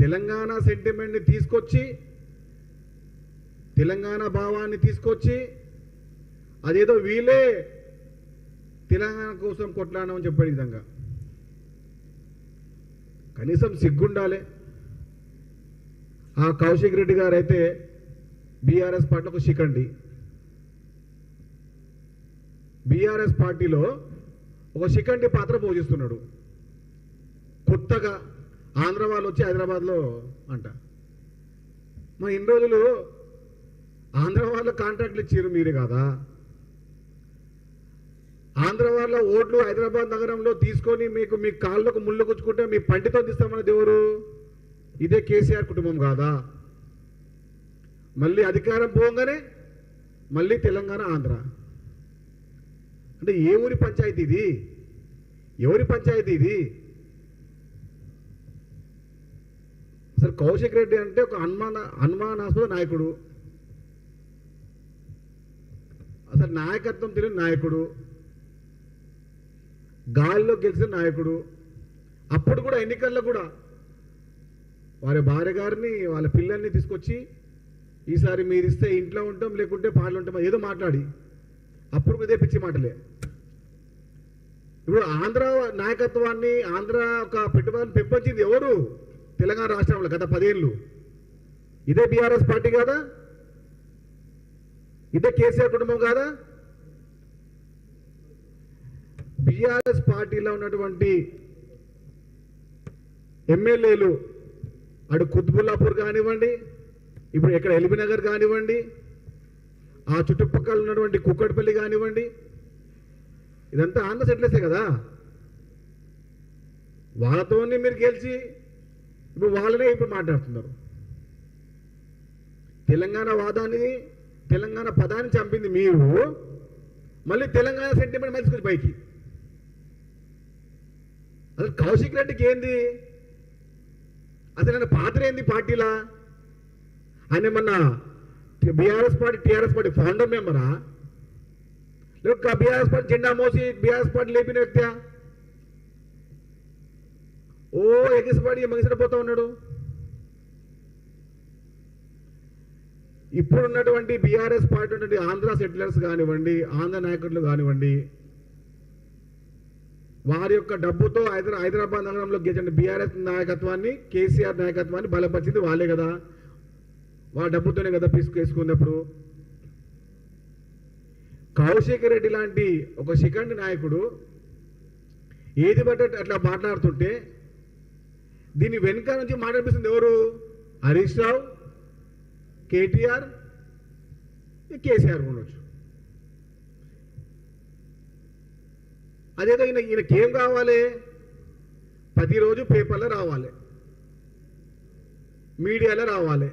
తెలంగాణ సెంటిమెంట్ని తీసుకొచ్చి తెలంగాణ భావాన్ని తీసుకొచ్చి అదేదో వీలే తెలంగాణ కోసం కొట్లాడమని చెప్పే విధంగా. కనీసం సిగ్గుండాలి. ఆ కౌశిక్ రెడ్డి గారు అయితే బీఆర్ఎస్ పార్టీలో శిఖండి బీఆర్ఎస్ పార్టీలో ఒక శిఖండి పాత్ర పోషిస్తున్నాడు. కొత్తగా ఆంధ్ర వాళ్ళు వచ్చి హైదరాబాద్లో అంట. మా ఇన్ని రోజులు ఆంధ్ర వాళ్ళ కాంట్రాక్ట్లు ఇచ్చారు మీరే కదా? ఆంధ్ర వాళ్ళ ఓట్లు హైదరాబాద్ నగరంలో తీసుకొని మీకు మీ కాళ్ళకు ముళ్ళు గుచ్చుకుంటే మీ పంటితో తీస్తామన్నది ఎవరు? ఇదే కేసీఆర్ కుటుంబం కాదా? మళ్ళీ అధికారం పోగానే మళ్ళీ తెలంగాణ ఆంధ్ర. అంటే ఏ ఊరి పంచాయతీ ఇది? ఎవరి పంచాయతీ ఇది? అసలు కౌశిక్ రెడ్డి అంటే ఒక అనుమాన అనుమానాస్పద నాయకుడు. అసలు నాయకత్వం తెలియని నాయకుడు. గాలిలో గెలిచిన నాయకుడు. అప్పుడు కూడా ఎన్నికల్లో కూడా వారి భార్య గారిని వాళ్ళ పిల్లల్ని తీసుకొచ్చి ఈసారి మీరు ఇస్తే ఇంట్లో ఉంటాం లేకుంటే పాటలు ఉంటాం ఏదో మాట్లాడి. అప్పుడు ఇదే పిచ్చి మాటలే. ఇప్పుడు ఆంధ్ర నాయకత్వాన్ని ఆంధ్ర ఒక పెట్టుబడిని పెంపొచ్చింది ఎవరు? తెలంగాణ రాష్ట్రంలో గత పదేళ్ళు. ఇదే బీఆర్ఎస్ పార్టీ కాదా? ఇదే కేసీఆర్ కుటుంబం కాదా? బీఆర్ఎస్ పార్టీలో ఉన్నటువంటి ఎమ్మెల్యేలు అటు కుత్బుల్లాపూర్ కానివ్వండి ఇప్పుడు ఇక్కడ ఎల్బీనగర్ కానివ్వండి ఆ చుట్టుపక్కల ఉన్నటువంటి కుక్కడపల్లి కానివ్వండి ఇదంతా ఆంధ్ర సెటిల్సే కదా? వాళ్ళతోనే మీరు గెలిచి ఇప్పుడు వాళ్ళనే ఇప్పుడు మాట్లాడుతున్నారు. తెలంగాణ వాదాన్ని తెలంగాణ పదాన్ని చంపింది మీరు మళ్ళీ తెలంగాణ సెంటిమెంట్ మలుచుకుంది పైకి. అసలు కౌశిక్ రెడ్డికి ఏంది? అసలు ఆయన పాత్ర ఏంది పార్టీలా? ఆయన మొన్న BRS party TRS party founder మెంబరా? లేక బీఆర్ఎస్ పార్టీ జెండా మోసి బీఆర్ఎస్ పార్టీ లేపిన వ్యక్తి ఓ ఎగిసిపడి మగిసిడిపోతూ ఉన్నాడు. ఇప్పుడున్నటువంటి బీఆర్ఎస్ పార్టీ ఉన్నటువంటి ఆంధ్ర సెటిలర్స్ కానివ్వండి ఆంధ్ర నాయకులు కానివ్వండి వారి యొక్క డబ్బుతో హైదరా హైదరాబాద్ నగరంలో గెలిచిన బీఆర్ఎస్ నాయకత్వాన్ని కేసీఆర్ నాయకత్వాన్ని బలపరిచింది వాళ్ళే కదా. వాళ్ళ డబ్బుతోనే కదా తీసుకేసుకున్నప్పుడు కౌశిక్ రెడ్డి లాంటి ఒక శిఖండి నాయకుడు ఏది బట్టి అట్లా మాట్లాడుతుంటే దీని వెనుక నుంచి మాట్లాడిపిస్తుంది ఎవరు? హరీష్ రావు కేటీఆర్ కేసీఆర్ ఉండొచ్చు. అదేదో ఈయన ఈయనకి ఏం కావాలి? ప్రతిరోజు పేపర్లో రావాలి. మీడియాలో రావాలి.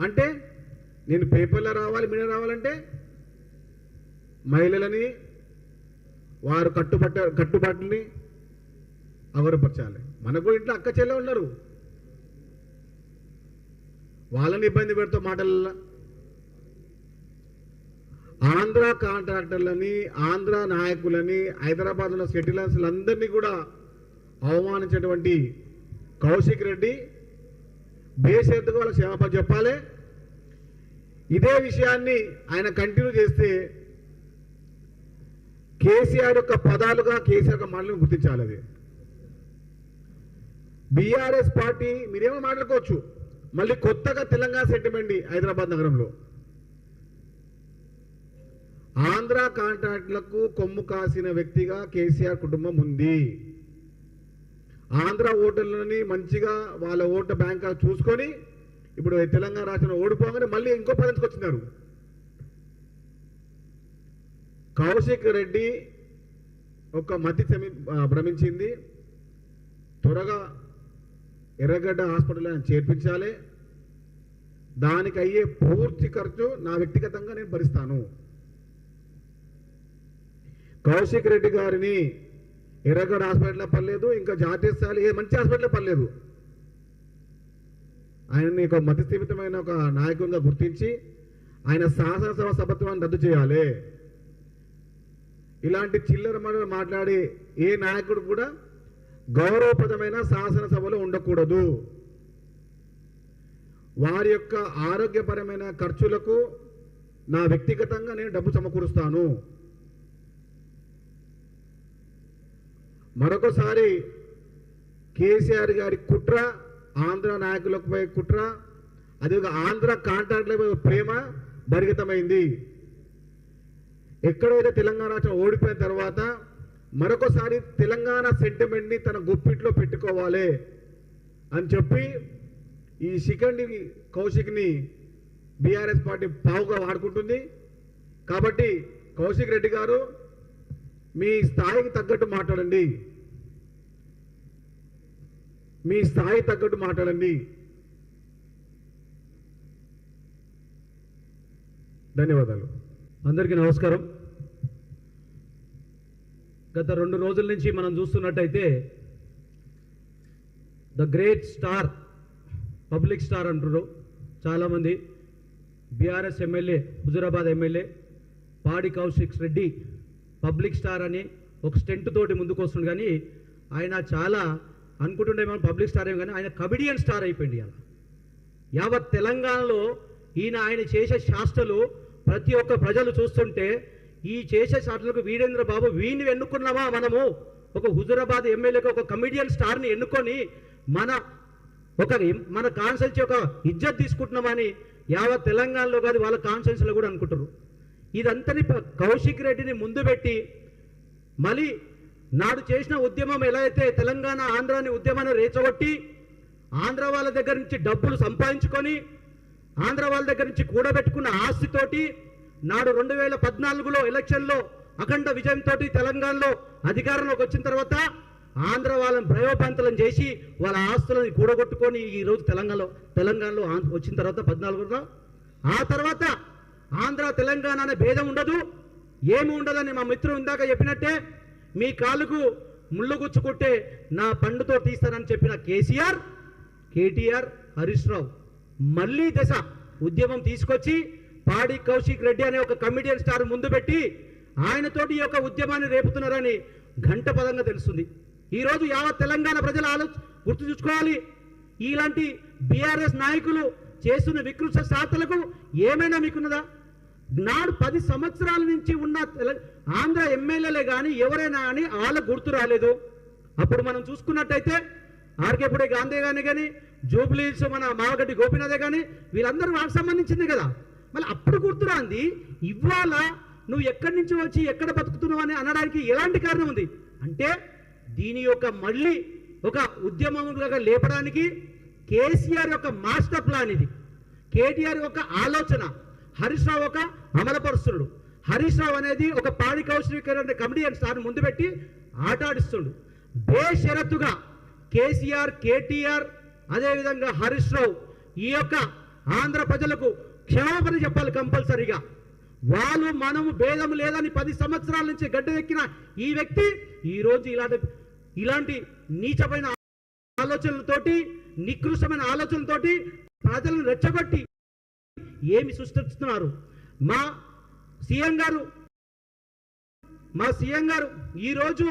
అంటే నేను పేపర్లో రావాలి మీడియా రావాలంటే మహిళలని వారు కట్టుబట్ట కట్టుబాటుని గౌరవపరచాలి మనకు ఇంట్లో అక్క చెల్లె ఉన్నారు వాళ్ళని ఇబ్బంది పెడుతూ మాటల ఆంధ్ర కాంట్రాక్టర్లని ఆంధ్ర నాయకులని హైదరాబాద్ ఉన్న సెటిలర్స్లందరినీ కూడా అవమానించినటువంటి కౌశిక్ రెడ్డి బేషరతుగా వాళ్ళ క్షమాపణ చెప్పాలి. ఇదే విషయాన్ని ఆయన కంటిన్యూ చేస్తే కేసీఆర్ యొక్క పదాలుగా కేసీఆర్ యొక్క మాటలను గుర్తించాలి అది. బీఆర్ఎస్ పార్టీ మీరేమో మాట్లాడుకోవచ్చు. మళ్ళీ కొత్తగా తెలంగాణ సెంటిమెంట్ హైదరాబాద్ నగరంలో. ఆంధ్ర కాంట్రాక్టులకు కొమ్ము కాసిన వ్యక్తిగా కేసీఆర్ కుటుంబం ఉంది. ఆంధ్ర ఓటర్లని మంచిగా వాళ్ళ ఓటు బ్యాంక్ చూసుకొని ఇప్పుడు తెలంగాణ రాష్ట్రంలో ఓడిపోగానే మళ్ళీ ఇంకో పదంకి వచ్చినారు కౌశిక్ రెడ్డి ఒక మతి భ్రమించింది. త్వరగా ఎర్రగడ్డ హాస్పిటల్ ఆయన చేర్పించాలి. దానికి అయ్యే పూర్తి ఖర్చు నా వ్యక్తిగతంగా నేను భరిస్తాను. కౌశిక్ రెడ్డి గారిని ఎర్రగడ్డ హాస్పిటల్లో పర్లేదు ఇంకా జాతీయ స్థాయి ఏ మంచి హాస్పిటల్లో పర్లేదు ఆయనని ఒక మతిస్థిమితమైన ఒక నాయకునిగా గుర్తించి ఆయన శాసనసభ సభత్వాన్ని రద్దు చేయాలి. ఇలాంటి చిల్లర మనలు మాట్లాడి ఏ నాయకుడు కూడా గౌరవప్రదమైన శాసనసభలు ఉండకూడదు. వారి యొక్క ఆరోగ్యపరమైన ఖర్చులకు నా వ్యక్తిగతంగా నేను డబ్బు సమకూరుస్తాను. మరొకసారి కేసీఆర్ గారి కుట్ర ఆంధ్ర నాయకులపై కుట్ర అది ఒక ఆంధ్ర కాంట్రాక్టులపై ప్రేమ బరిగితమైంది ఎక్కడైతే తెలంగాణ రాష్ట్రం ఓడిపోయిన తర్వాత మరొకసారి తెలంగాణ సెంటిమెంట్ని తన గుప్పిట్లో పెట్టుకోవాలి అని చెప్పి ఈ శిఖండి కౌశిక్ని బీఆర్ఎస్ పార్టీ పావుగా వాడుకుంటుంది. కాబట్టి కౌశిక్ రెడ్డి గారు మీ స్థాయికి తగ్గట్టు మాట్లాడండి. మీ స్థాయి తగ్గట్టు మాట్లాడండి. ధన్యవాదాలు. అందరికీ నమస్కారం. గత రెండు రోజుల నుంచి మనం చూస్తున్నట్టయితే the great star public star అంటున్నారు చాలామంది. బీఆర్ఎస్ ఎమ్మెల్యే హుజురాబాద్ ఎమ్మెల్యే పాడి కౌశిక్ రెడ్డి పబ్లిక్ స్టార్ అని ఒక స్టెంట్ తోటి ముందుకు వస్తుంది కానీ ఆయన చాలా అనుకుంటుండేమో పబ్లిక్ స్టార్ ఏమి కానీ ఆయన కమిడియన్ స్టార్ అయిపోయింది అలా యావత్ తెలంగాణలో ఈయన ఆయన చేసే శాస్త్రలు ప్రతి ఒక్క ప్రజలు చూస్తుంటే ఈ చేసే శాస్త్రలకు వీరేంద్ర బాబు వీని ఎన్నుకున్నామా మనము? ఒక హుజురాబాద్ ఎమ్మెల్యేకి ఒక కమిడియన్ స్టార్ని ఎన్నుకొని మన ఒక మన కాన్సెన్స్ యొక్క ఇజ్జత్ తీసుకుంటున్నామని యావత్ తెలంగాణలో కాదు వాళ్ళ కాన్సెన్స్లో కూడా అనుకుంటారు ఇదంతని ప- కౌశిక్ రెడ్డిని ముందు పెట్టి మళ్ళీ నాడు చేసిన ఉద్యమం ఎలా అయితే తెలంగాణ ఆంధ్రాని ఉద్యమాన్ని రేచగొట్టి ఆంధ్ర వాళ్ళ దగ్గర నుంచి డబ్బులు సంపాదించుకొని ఆంధ్ర వాళ్ళ దగ్గర నుంచి కూడబెట్టుకున్న ఆస్తితోటి నాడు రెండు వేల పద్నాలుగులో ఎలక్షన్లో అఖండ విజయంతో తెలంగాణలో అధికారంలోకి వచ్చిన తర్వాత ఆంధ్ర వాళ్ళని ప్రయోగపంతలం చేసి వాళ్ళ ఆస్తులను కూడగొట్టుకొని ఈ రోజు తెలంగాణలో తెలంగాణలో వచ్చిన తర్వాత పద్నాలుగులో. ఆ తర్వాత ఆంధ్ర తెలంగాణ అనే భేదం ఉండదు. ఏమి ఉండదని మా మిత్రుడు ఇందాక చెప్పినట్టే మీ కాలుకు ముళ్ళు గుచ్చుకుంటే నా పండుతో తీస్తానని చెప్పిన కేసీఆర్ కేటీఆర్ హరీష్ రావు మళ్ళీ దశ ఉద్యమం తీసుకొచ్చి పాడి కౌశిక్ రెడ్డి అనే ఒక కమిడియన్ స్టార్ ముందు పెట్టి ఆయనతోటి ఈ యొక్క ఉద్యమాన్ని రేపుతున్నారని ఘంట పదంగా తెలుస్తుంది ఈరోజు యావత్ తెలంగాణ ప్రజల ఆలోచ గుర్తు చూసుకోవాలి. ఇలాంటి బీఆర్ఎస్ నాయకులు చేస్తున్న వికృత శాతలకు ఏమైనా మీకున్నదా? నాడు పది సంవత్సరాల నుంచి ఉన్న తెల- ఆంధ్ర ఎమ్మెల్యేలే కానీ ఎవరైనా కానీ వాళ్ళకు గుర్తు రాలేదు. అప్పుడు మనం చూసుకున్నట్టయితే ఆర్కేపుడే గాంధీ గాని కానీ జూబ్లీస్ మన మావగడ్డి గోపినాథే కానీ వీళ్ళందరూ వాళ్ళకి సంబంధించింది కదా. మళ్ళీ అప్పుడు గుర్తురాంది ఇవాళ నువ్వు ఎక్కడి నుంచి వచ్చి ఎక్కడ బతుకుతున్నావు అని అనడానికి ఎలాంటి కారణం ఉంది? అంటే దీని యొక్క మళ్ళీ ఒక ఉద్యమంగా లేపడానికి కేసీఆర్ యొక్క మాస్టర్ ప్లాన్ ఇది. కేటీఆర్ యొక్క ఆలోచన హరీష్ రావు ఒక అమలపరుస్తుడు. హరీష్ రావు అనేది ఒక పాడి కౌశలీకరణ కమిటీ అని సార్ ముందు పెట్టి ఆట ఆడిస్తుండు బేషరతుగా కేసీఆర్ కేటీఆర్ అదేవిధంగా హరీష్ రావు ఈ యొక్క ఆంధ్ర ప్రజలకు క్షమాపణ చెప్పాలి కంపల్సరీగా. వాళ్ళు మనము భేదం లేదని పది సంవత్సరాల నుంచి గడ్డెక్కిన ఈ వ్యక్తి ఈరోజు ఇలాంటి ఇలాంటి నీచమైన ఆలోచనలతోటి నికృష్టమైన ఆలోచనలతోటి ప్రజలను రెచ్చగొట్టి ఏమి సృష్టిస్తున్నారు? మా సీఎం గారు మా సీఎం గారు ఈరోజు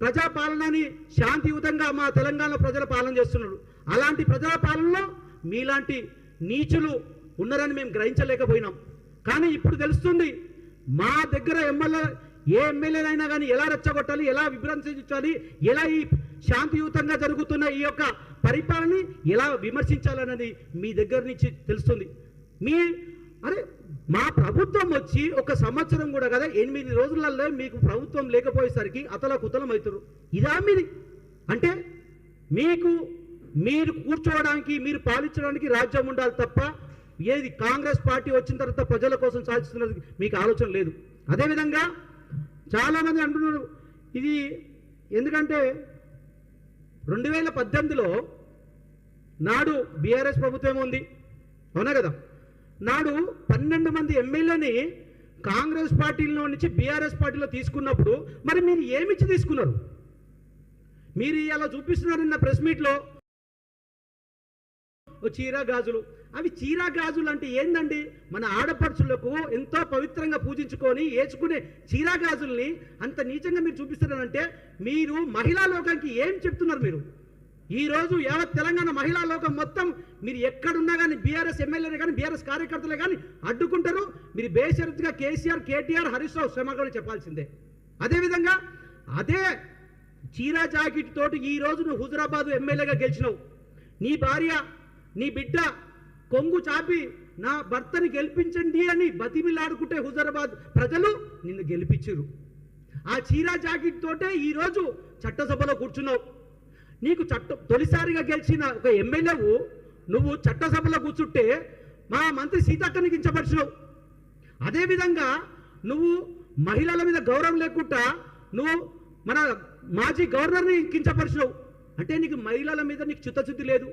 ప్రజాపాలనని శాంతియుతంగా మా తెలంగాణ ప్రజల పాలన చేస్తున్నారు. అలాంటి ప్రజల పాలనలో మీలాంటి నీచులు ఉన్నారని మేము గ్రహించలేకపోయినాం. కానీ ఇప్పుడు తెలుస్తుంది మా దగ్గర ఎమ్మెల్యే ఏ ఎమ్మెల్యేనైనా కానీ ఎలా రెచ్చగొట్టాలి ఎలా విభ్రంశించాలి ఎలా ఈ శాంతియుతంగా జరుగుతున్న ఈ యొక్క పరిపాలనని ఎలా విమర్శించాలన్నది మీ దగ్గర నుంచి తెలుస్తుంది. మీ అరే మా ప్రభుత్వం వచ్చి ఒక సంవత్సరం కూడా కదా ఎనిమిది రోజులలో మీకు ప్రభుత్వం లేకపోయేసరికి అతల కుతలం అవుతారు. ఇదా మీది? అంటే మీకు మీరు కూర్చోవడానికి మీరు పాలించడానికి రాజ్యం ఉండాలి తప్ప ఏది కాంగ్రెస్ పార్టీ వచ్చిన తర్వాత ప్రజల కోసం సాధిస్తున్నది మీకు ఆలోచన లేదు. అదేవిధంగా చాలామంది అంటున్నారు ఇది ఎందుకంటే రెండు వేల పద్దెనిమిదిలో నాడు బీఆర్ఎస్ ప్రభుత్వం ఉంది. అవునా కదా? నాడు పన్నెండు మంది ఎమ్మెల్యేని కాంగ్రెస్ పార్టీలో నుంచి బీఆర్ఎస్ పార్టీలో తీసుకున్నప్పుడు మరి మీరు ఏమిచ్చి తీసుకున్నారు? మీరు ఇలా చూపిస్తున్నారు నిన్న ప్రెస్ మీట్లో చీరా గాజులు అవి చీరా గాజులు అంటే ఏందండి? మన ఆడపడుచులకు ఎంతో పవిత్రంగా పూజించుకొని ఏచుకునే చీరా గాజుల్ని అంత నీచంగా మీరు చూపిస్తున్నారంటే మీరు మహిళా లోకానికి ఏం చెప్తున్నారు మీరు? ఈ రోజు యావత్ తెలంగాణ మహిళా లోకం మొత్తం మీరు ఎక్కడున్నా కానీ బీఆర్ఎస్ ఎమ్మెల్యేలు కానీ బీఆర్ఎస్ కార్యకర్తలే కానీ అడ్డుకుంటారు. మీరు బేషరతుగా కేసీఆర్ కేటీఆర్ హరీష్ రావు శ్రమగా చెప్పాల్సిందే. అదేవిధంగా అదే చీరా జాకెట్ తోటి ఈ రోజు నువ్వు హుజరాబాద్ ఎమ్మెల్యేగా గెలిచినావు. నీ భార్య నీ బిడ్డ కొంగు చాపి నా భర్తని గెలిపించండి అని బతిమిలాడుకుంటే హుజరాబాద్ ప్రజలు నిన్ను గెలిపించరు ఆ చీరా జాకెట్ తోటే ఈరోజు చట్టసభలో కూర్చున్నావు. నీకు చట్ట తొలిసారిగా గెలిచిన ఒక ఎమ్మెల్యేవు నువ్వు చట్టసభలో కూర్చుంటే మా మంత్రి సీతక్కని కించపరిచినావు. అదేవిధంగా నువ్వు మహిళల మీద గౌరవం లేకుండా నువ్వు మన మాజీ గవర్నర్ని కించపరిచినావు. అంటే నీకు మహిళల మీద నీకు చిత్తశుద్ధి లేదు.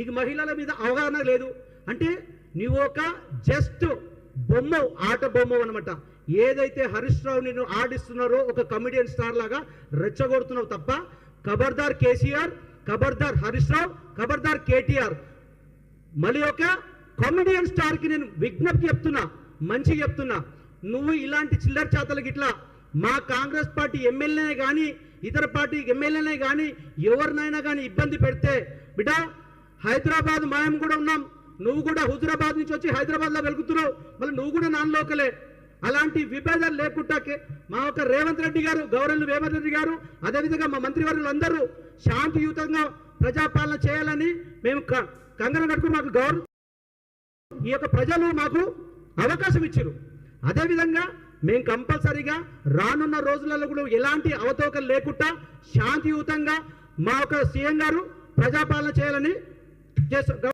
నీకు మహిళల మీద అవగాహన లేదు. అంటే నీవు ఒక జస్ట్ బొమ్మ ఆట బొమ్మ అనమాట ఏదైతే హరీష్ రావు నిన్ను ఆడిస్తున్నారో ఒక కమెడియన్ స్టార్ లాగా రెచ్చగొడుతున్నావు తప్ప ఖబర్దార్ కేసీఆర్ ఖబర్దార్ హరీష్ రావు ఖబర్దార్ కేటీఆర్. మళ్ళీ ఒక కామెడియన్ స్టార్కి నేను విజ్ఞప్తి చెప్తున్నా మంచి చెప్తున్నా. నువ్వు ఇలాంటి చిల్లర చేతలకి ఇట్లా మా కాంగ్రెస్ పార్టీ ఎమ్మెల్యేనే కానీ ఇతర పార్టీ ఎమ్మెల్యేనే కానీ ఎవరినైనా కానీ ఇబ్బంది పెడితే బిడ్డ హైదరాబాద్ మేము కూడా ఉన్నాం. నువ్వు కూడా హుజరాబాద్ నుంచి వచ్చి హైదరాబాద్లో వెలుగుతున్నావు. మళ్ళీ నువ్వు కూడా నాన్ లోకలే. అలాంటి విభేదాలు లేకుండా మా ఒక రేవంత్ రెడ్డి గారు గౌరవులు రేవంత్ రెడ్డి గారు అదేవిధంగా మా మంత్రివర్యులందరూ శాంతియుతంగా ప్రజాపాలన చేయాలని మేము క- కంగన కట్టుకుని మాకు గౌరవ ఈ యొక్క ప్రజలు మాకు అవకాశం ఇచ్చారు అదేవిధంగా మేము కంపల్సరీగా రానున్న రోజులలో కూడా ఎలాంటి అవతవకలు లేకుండా శాంతియుతంగా మా యొక్క సీఎం గారు ప్రజాపాలన చేయాలని Yes, sir. Go.